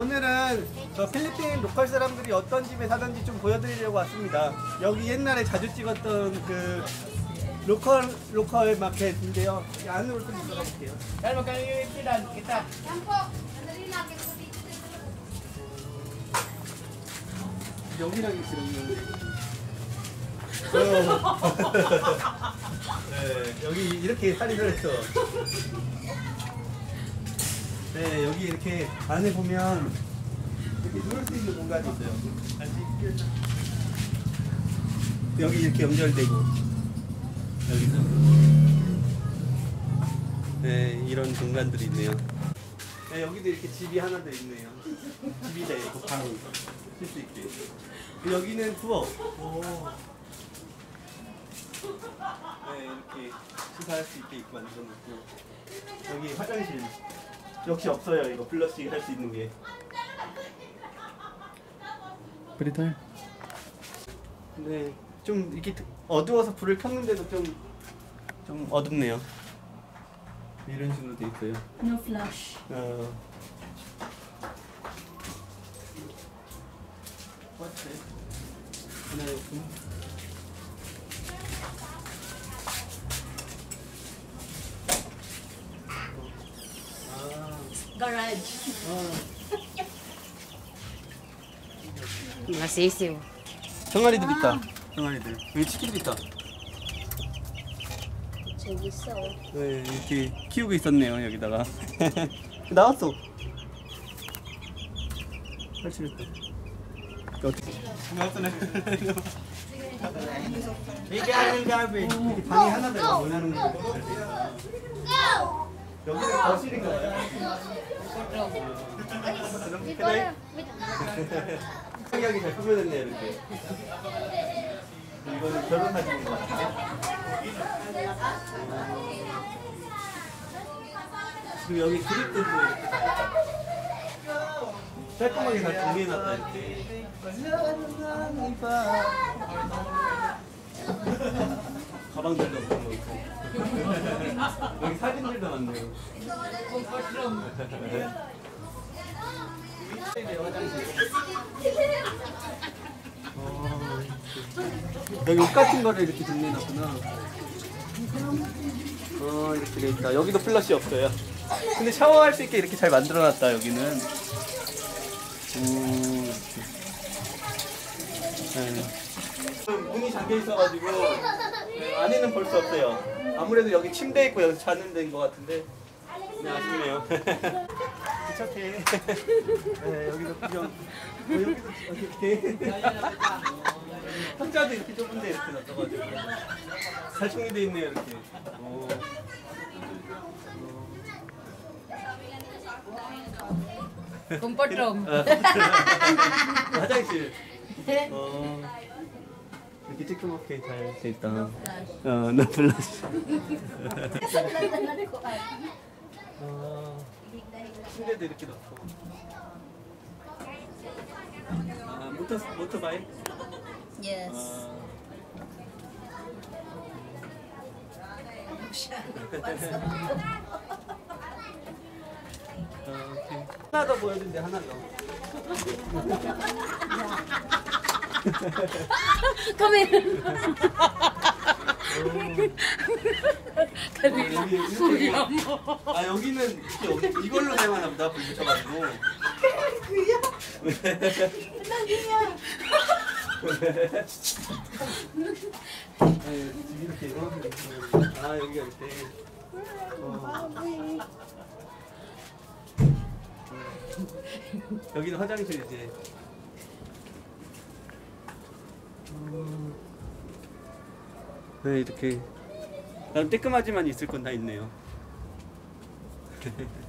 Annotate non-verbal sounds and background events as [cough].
오늘은 저 필리핀 로컬 사람들이 어떤 집에 사는지 좀 보여드리려고 왔습니다. 여기 옛날에 자주 찍었던 그 로컬 로컬 마켓인데요. 이 안으로 좀 dito. 여기랑 있으면 [laughs] 네, 여기 이렇게 살이를 했어. [laughs] 네, 여기 이렇게 안에 보면 이렇게 누울 수 있는 공간이 있어요. 여기 이렇게 연결되고 여기서 네, 이런 공간들이 있네요. 네, 여기도 이렇게 집이 하나 더 있네요. 집이 돼 있고 방 쓸수 있게. 여기는 투어. 네, 이렇게 시사할 수 있게 만들어놓고 여기 화장실 역시 없어요. 이거 플러싱 할수 있는 게. Pwede 네, 좀 이렇게 어두워서 불을 켰는데도 좀, 좀 어둡네요. 이런 식으로 돼 있어요. No flash. 어. 맞지? 하나 아, Garage. 어. Masisiw. 병아리들 있다. 병아리들. 여기 치킨도 있다. 저기 있어. 네, 이렇게 키우고 있었네요, 여기다가. [laughs] 나왔어. 탈출했다. 어떻게? 나왔네. [laughs] Yung garbage. 이렇게 방이 하나 더 원하는 거. 여기는 거실인 가 봐요. 그래? 성격이 잘 꾸며졌네 이렇게. 이거는 결혼 사진인 것 같아. 그리고 여기 이렇게 깔끔하게 잘 정리해놨다 이렇게. 가방들도 많고 여기 사진들도 많네요. 어, 여기 옷 같은 거를 이렇게 정리해놨구나. 어, 이렇게 돼 있다. 여기도 플러시 없어요. 근데 샤워할 수 있게 이렇게 잘 만들어놨다, 여기는. 음, 이렇게. 네. 문이 잠겨 있어가지고 네, 안에는 볼 수 없어요. 아무래도 여기 침대 있고 여기 자는 데인 것 같은데 네, 아쉽네요. [laughs] 귀찮게. 네, 여기도 구경. 어, 여기도 이렇게. [laughs] 상자도 이렇게 좁은데 이렇게 놔둬가지고 잘 정리돼 있네요 이렇게. 오. Room. 아, [laughs] 화장실. 어. 이렇게 찌끄맣게 잘돼 있다. 어, 나 플러시. 어, 침대도 이렇게 넣고. 아, 모터 모터바이. Yes. 아. 하나 더 보여준대 하나 더. [laughs] [laughs] 여기 이렇게 아 여기는 여기 이걸로 사용하나 보다 불 붙여가지고. 네, 이렇게 이렇게 아 여기가 이렇게. 어. 여기는 화장실이지 네 이렇게. 나름 뜨끔하지만 있을 건 다 있네요 [laughs]